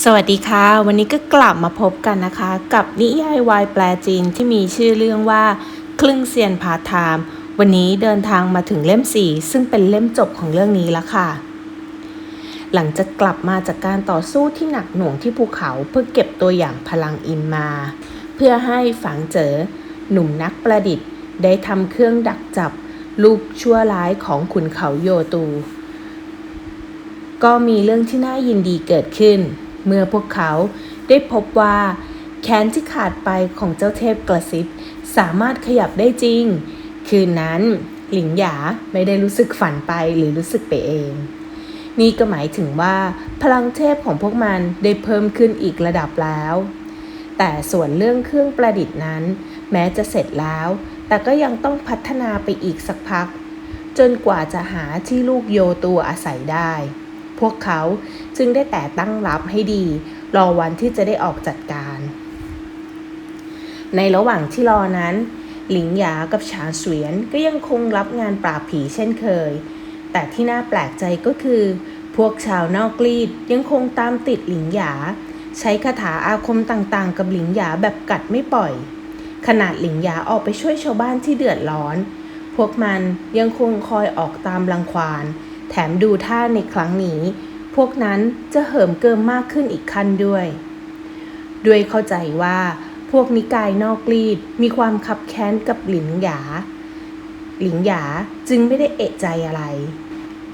สวัสดีค่ะ วันนี้ก็กลับมาพบกันนะคะ กับนิยายวายแปลจีนที่มีชื่อเรื่องว่าครึ่งเซียนพาทไทม์วันนี้เดินทางมาถึงเล่ม4ซึ่งเป็นเล่มจบของเรื่องนี้แล้วค่ะ หลังจากกลับมาจากการต่อสู้ที่หนักหน่วงที่ภูเขาเพื่อเก็บตัวอย่างพลังอินมา เพื่อให้ฝังเจอหนุ่มนักประดิษฐ์ ได้ทำเครื่องดักจับลูกชั่วร้ายของขุนเขาโยตู ก็มีเรื่องที่น่ายินดีเกิดขึ้น เมื่อพวกเขาได้พบว่า แขนที่ขาดไปของเจ้าเทพกระซิบสามารถขยับได้จริง คืนนั้นหลิงหยาไม่ได้รู้สึกฝันไปหรือรู้สึกไปเอง นี่ก็หมายถึงว่าพลังเทพของพวกมันได้เพิ่มขึ้นอีกระดับแล้ว แต่ส่วนเรื่องเครื่องประดิษฐ์นั้น แม้จะเสร็จแล้ว แต่ก็ยังต้องพัฒนาไปอีกสักพัก จนกว่าจะหาที่ลูกโยตัวอาศัยได้ พวกเขา จึงได้แต่ตั้งรับให้ดี รอวันที่จะได้ออกจัดการ ในระหว่างที่รอนั้น หลิงหยากับฉาเสวียนก็ยังคงรับงานปราบผีเช่นเคย แต่ที่น่าแปลกใจก็คือ พวกชาวนอกรีดยังคงตามติดหลิงหยา ใช้คาถาอาคมต่างๆ กับหลิงหยาแบบกัดไม่ปล่อย ขนาดหลิงหยาออกไปช่วยชาวบ้านที่เดือดร้อน พวกมันยังคงคอยออกตามรังควานแถมดูท่าในครั้งนี้ พวกนั้นจะเหิมเกิมมากขึ้นอีกขั้นด้วย ด้วยเข้าใจว่าพวกนิกายนอกรีดมีความขับแค้นกับหลินหยา หลิงหยาจึงไม่ได้เอะใจอะไร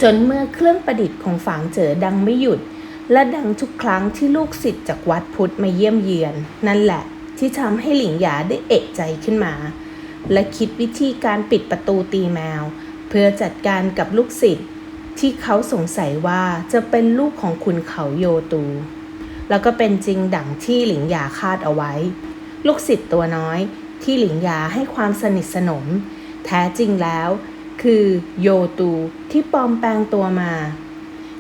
จนเมื่อเครื่องประดิษฐ์ของฝางเจอดังไม่หยุด และดังทุกครั้งที่ลูกศิษย์จากวัดพุทธมาเยี่ยมเยียนนั่นแหละที่ทำให้หลิงหยาได้เอะใจขึ้นมา และคิดวิธีการปิดประตูตีแมว เพื่อจัดการกับลูกศิษย์ ที่เขาสงสัยว่าจะเป็นลูกของคุณเขาโยตู แล้วก็เป็นจริงดังที่หลิงหยาคาดเอาไว้ ลูกศิษย์ตัวน้อยที่หลิงหยาให้ความสนิทสนม แท้จริงแล้ว คือโยตูที่ปลอมแปลงตัวมา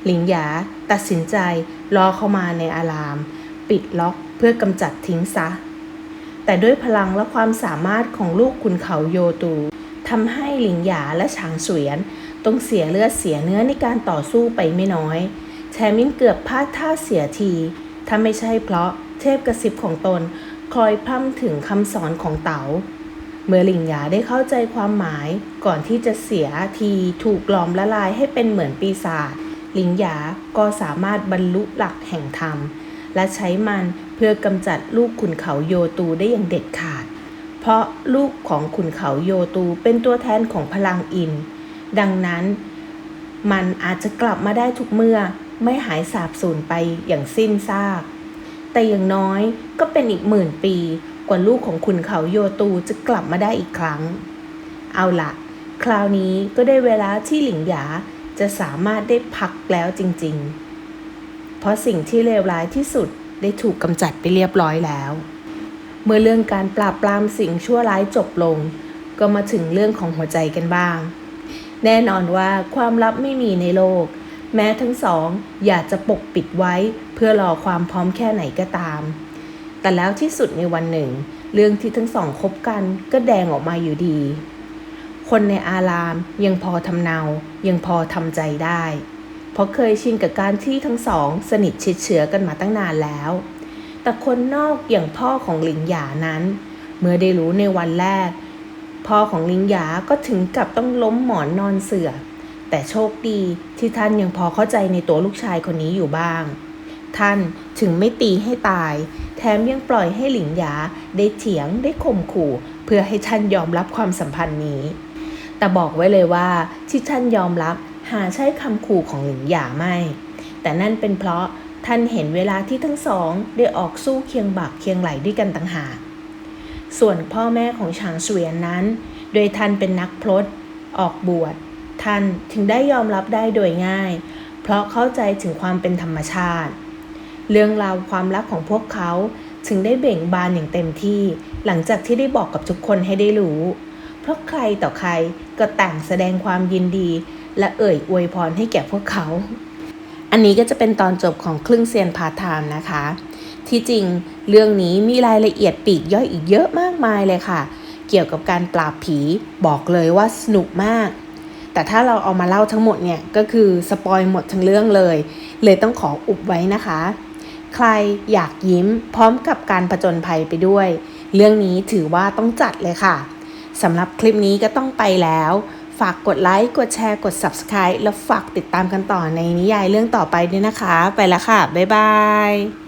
หลิงหยาตัดสินใจรอเข้ามาในอาราม ปิดล็อกเพื่อกำจัดทิ้งซะ แต่ด้วยพลังและความสามารถของลูกคุณเขาโยตูทำให้หลิงหยาและฉางเสวียน ต้องเสียเลือดเสียเนื้อในการต่อสู้ไปไม่น้อยแถมยังเกือบพลาดท่าเสียทีถ้าไม่ใช่เพราะเทพกระซิบของตนคอยพร่ำถึงคำสอนของเต๋า เมื่อหลิงหยาได้เข้าใจความหมายก่อนที่จะเสียทีถูกหลอมละลายให้เป็นเหมือนปีศาจหลิงหยาก็สามารถบรรลุหลักแห่งธรรม และใช้มันเพื่อกำจัดลูกขุนเขาโยตูได้อย่างเด็ดขาด เพราะลูกของขุนเขาโยตูเป็นตัวแทนของพลังอิน ดังนั้น มันอาจจะกลับมาได้ทุกเมื่อไม่หายสาบสูญไปอย่างสิ้นซาก แต่อย่างน้อยก็เป็นอีกหมื่นปีกว่าลูกของขุนเขาโยตูจะกลับมาได้อีกครั้ง เอาละคราวนี้ก็ได้เวลาที่หลิงหยาจะสามารถได้พักแล้วจริงๆ เพราะสิ่งที่เลวร้ายที่สุดได้ถูกกำจัดไปเรียบร้อยแล้ว เมื่อเรื่องการปราบปรามสิ่งชั่วร้ายจบลง ก็มาถึงเรื่องของหัวใจกันบ้าง แน่นอนว่าความลับไม่มีในโลก แม้ทั้งสองอยากจะปกปิดไว้เพื่อรอความพร้อมแค่ไหนก็ตาม แต่แล้วที่สุดในวันหนึ่ง เรื่องที่ทั้งสองคบกันก็แดงออกมาอยู่ดี คนในอารามยังพอทำเนา ยังพอทำใจได้ เพราะเคยชินกับการที่ทั้งสองสนิทชิดเชื้อกันมาตั้งนานแล้ว แต่คนนอกอย่างพ่อของหลิงหยานั้น เมื่อได้รู้ในวันแรก พ่อของลิงหยาก็ถึงกับต้องล้มหมอนนอนเสือแต่โชคดีที่ท่านยังพอเข้าใจในตัวลูกชายคนนี้อยู่บ้าง ท่านถึงไม่ตีให้ตาย แถมยังปล่อยให้หลิงหยาได้เถียงได้ข่มขู่ เพื่อให้ท่านยอมรับความสัมพันธ์นี้ แต่บอกไว้เลยว่าที่ท่านยอมรับหาใช่คำขู่ของหลิงหยาไม่ แต่นั่นเป็นเพราะท่านเห็นเวลาที่ทั้งสองได้ออกสู้เคียงบ่าเคียงไหลด้วยกันต่างหาก ส่วนพ่อแม่ของฉางเสวียนนั้น โดยท่านเป็นนักพรตออกบวช ท่านถึงได้ยอมรับได้โดยง่าย เพราะเข้าใจถึงความเป็นธรรมชาติ เรื่องราวความรักของพวกเขาถึงได้เบ่งบานอย่างเต็มที่ หลังจากที่ได้บอกกับทุกคนให้ได้รู้ เพราะใครต่อใครก็ต่างแสดงความยินดี และเอ่ยอวยพรให้แก่พวกเขา อันนี้ก็จะเป็นตอนจบของครึ่งเซียนพาทไทม์นะคะ ที่จริงเรื่องนี้มีรายละเอียดปีกย่อยอีกเยอะมากมายเลยค่ะ เกี่ยวกับการปราบผีบอกเลยว่าสนุกมาก แต่ถ้าเราเอามาเล่าทั้งหมดเนี่ยก็คือสปอยหมดทั้งเรื่องเลย เลยต้องขออุบไว้นะคะ ใครอยากยิ้มพร้อมกับการผจญภัยไปด้วย เรื่องนี้ถือว่าต้องจัดเลยค่ะสำหรับคลิปนี้ก็ต้องไปแล้ว ฝากกดไลค์ กดแชร์ กด Subscribe แล้วฝากติดตามกันต่อในนิยายเรื่องต่อไปด้วยนะคะ ไปแล้วค่ะ บ๊ายบาย